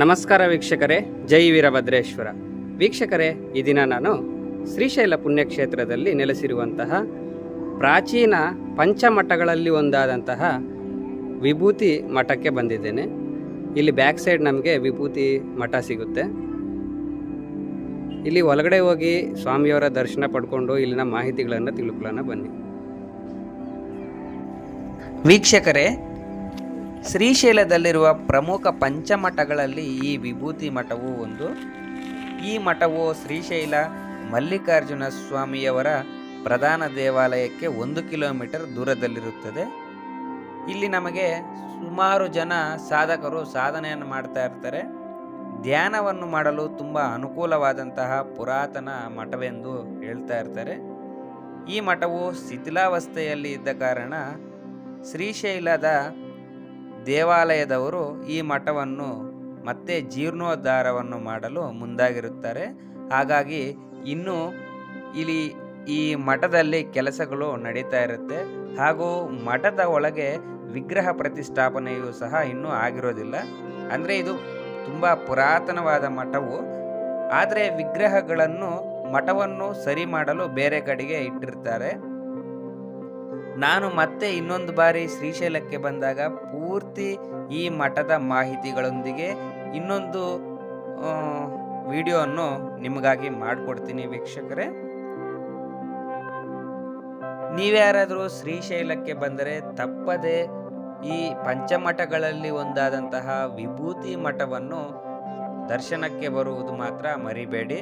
ನಮಸ್ಕಾರ ವೀಕ್ಷಕರೇ, ಜೈ ವೀರಭದ್ರೇಶ್ವರ. ವೀಕ್ಷಕರೇ, ಈ ದಿನ ನಾನು ಶ್ರೀಶೈಲ ಪುಣ್ಯಕ್ಷೇತ್ರದಲ್ಲಿ ನೆಲೆಸಿರುವಂತಹ ಪ್ರಾಚೀನ ಪಂಚಮಠಗಳಲ್ಲಿ ಒಂದಾದಂತಹ ವಿಭೂತಿ ಮಠಕ್ಕೆ ಬಂದಿದ್ದೇನೆ. ಇಲ್ಲಿ ಬ್ಯಾಕ್ ಸೈಡ್ ನಮಗೆ ವಿಭೂತಿ ಮಠ ಸಿಗುತ್ತೆ. ಇಲ್ಲಿ ಒಳಗಡೆ ಹೋಗಿ ಸ್ವಾಮಿಯವರ ದರ್ಶನ ಪಡ್ಕೊಂಡು ಇಲ್ಲಿನ ಮಾಹಿತಿಗಳನ್ನು ತಿಳ್ಕೊಳ್ಳೋಣ ಬನ್ನಿ. ವೀಕ್ಷಕರೇ ಶ್ರೀಶೈಲದಲ್ಲಿರುವ ಪ್ರಮುಖ ಪಂಚಮಠಗಳಲ್ಲಿ ಈ ವಿಭೂತಿ ಮಠವು ಒಂದು. ಈ ಮಠವು ಶ್ರೀಶೈಲ ಮಲ್ಲಿಕಾರ್ಜುನ ಸ್ವಾಮಿಯವರ ಪ್ರಧಾನ ದೇವಾಲಯಕ್ಕೆ ಒಂದು ಕಿಲೋಮೀಟರ್ ದೂರದಲ್ಲಿರುತ್ತದೆ. ಇಲ್ಲಿ ನಮಗೆ ಸುಮಾರು ಜನ ಸಾಧಕರು ಸಾಧನೆಯನ್ನು ಮಾಡ್ತಾ ಇರ್ತಾರೆ. ಧ್ಯಾನವನ್ನು ಮಾಡಲು ತುಂಬ ಅನುಕೂಲವಾದಂತಹ ಪುರಾತನ ಮಠವೆಂದು ಹೇಳ್ತಾ ಇರ್ತಾರೆ. ಈ ಮಠವು ಶಿಥಿಲಾವಸ್ಥೆಯಲ್ಲಿ ಇದ್ದ ಕಾರಣ ಶ್ರೀಶೈಲದ ದೇವಾಲಯದವರು ಈ ಮಠವನ್ನು ಮತ್ತೆ ಜೀರ್ಣೋದ್ಧಾರವನ್ನು ಮಾಡಲು ಮುಂದಾಗಿರುತ್ತಾರೆ. ಹಾಗಾಗಿ ಇನ್ನು ಇಲ್ಲಿ ಈ ಮಠದಲ್ಲಿ ಕೆಲಸಗಳು ನಡೀತಾ ಇರುತ್ತೆ. ಹಾಗೂ ಮಠದ ಒಳಗೆ ವಿಗ್ರಹ ಪ್ರತಿಷ್ಠಾಪನೆಯೂ ಸಹ ಇನ್ನೂ ಆಗಿರೋದಿಲ್ಲ. ಅಂದರೆ ಇದು ತುಂಬ ಪುರಾತನವಾದ ಮಠವು. ಆದರೆ ವಿಗ್ರಹಗಳನ್ನು ಮಠವನ್ನು ಸರಿ ಮಾಡಲು ಬೇರೆ ಕಡೆಗೆ ಇಟ್ಟಿರ್ತಾರೆ. ನಾನು ಮತ್ತೆ ಇನ್ನೊಂದು ಬಾರಿ ಶ್ರೀಶೈಲಕ್ಕೆ ಬಂದಾಗ ಪೂರ್ತಿ ಈ ಮಠದ ಮಾಹಿತಿಗಳೊಂದಿಗೆ ಇನ್ನೊಂದು ವಿಡಿಯೋವನ್ನು ನಿಮಗಾಗಿ ಮಾಡಿಕೊಡ್ತೀನಿ ವೀಕ್ಷಕರೇ. ನೀವ್ಯಾರಾದರೂ ಶ್ರೀಶೈಲಕ್ಕೆ ಬಂದರೆ ತಪ್ಪದೆ ಈ ಪಂಚಮಠಗಳಲ್ಲಿ ಒಂದಾದಂತಹ ವಿಭೂತಿ ಮಠವನ್ನು ದರ್ಶನಕ್ಕೆ ಬರುವುದು ಮಾತ್ರ ಮರಿಬೇಡಿ.